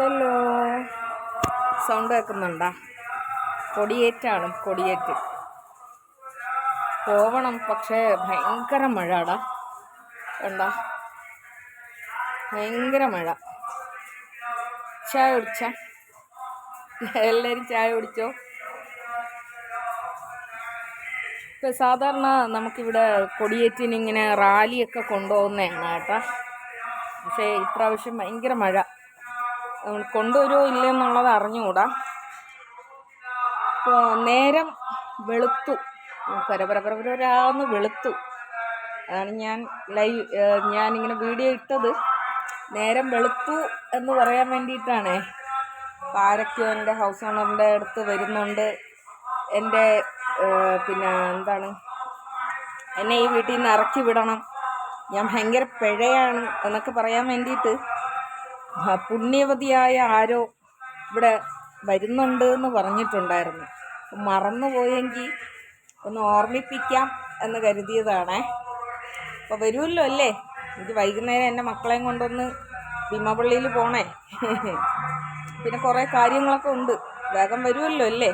Hello. Sound കേൾക്കുന്നുണ്ടാ? കൊടിയേറ്റാണ് കൊടിയേറ്റ്. പോവണം പക്ഷേ ഭയങ്കര മഴടാ. കണ്ടാ? ഭയങ്കര മഴ. ചായ കുടിച്ച? എല്ലാവരും ചായ കുടിച്ചോ? ഇപ്പൊ സാധാരണ നമുക്കിവിടെ കൊടിയേറ്റിന് ഇങ്ങനെ റാലിയൊക്കെ കൊണ്ടുപോകുന്നതാണ് കേട്ടോ. പക്ഷേ ഇപ്രാവശ്യം ഭയങ്കര മഴ. കൊണ്ടുവരുമോ ഇല്ലെന്നുള്ളത് അറിഞ്ഞുകൂടാ. ഇപ്പോൾ നേരം വെളുത്തു. പരപരപരപരാന്ന് വെളുത്തു. അതാണ് ഞാൻ ലൈവ് ഞാനിങ്ങനെ വീഡിയോ ഇട്ടത്. നേരം വെളുത്തു എന്ന് പറയാൻ വേണ്ടിയിട്ടാണേ. ആരൊക്കെയോ എന്റെ ഹൗസ് ഓണറിന്റെ അടുത്ത് വരുന്നുണ്ട്. എന്റെ പിന്നെ എന്താണ്? എന്നെ ഈ വീട്ടിൽ നിന്ന് ഇറക്കി വിടണം. ഞാൻ ഭയങ്കര പിഴയാണ് എന്നൊക്കെ പറയാൻ വേണ്ടിയിട്ട് പുണ്യവതിയായ ആരോ ഇവിടെ വരുന്നുണ്ട് എന്ന് പറഞ്ഞിട്ടുണ്ടായിരുന്നു. മറന്നുപോയെങ്കിൽ ഒന്ന് ഓർമ്മിപ്പിക്കാം എന്ന് കരുതിയതാണ്. അപ്പോൾ വരുമല്ലോ അല്ലേ? എനിക്ക് വൈകുന്നേരം എന്റെ മക്കളെയും കൊണ്ടൊന്ന് ഭീമപള്ളിയിൽ പോണേ. പിന്നെ കുറേ കാര്യങ്ങളൊക്കെ ഉണ്ട്. വേഗം വരുമല്ലോ അല്ലേ?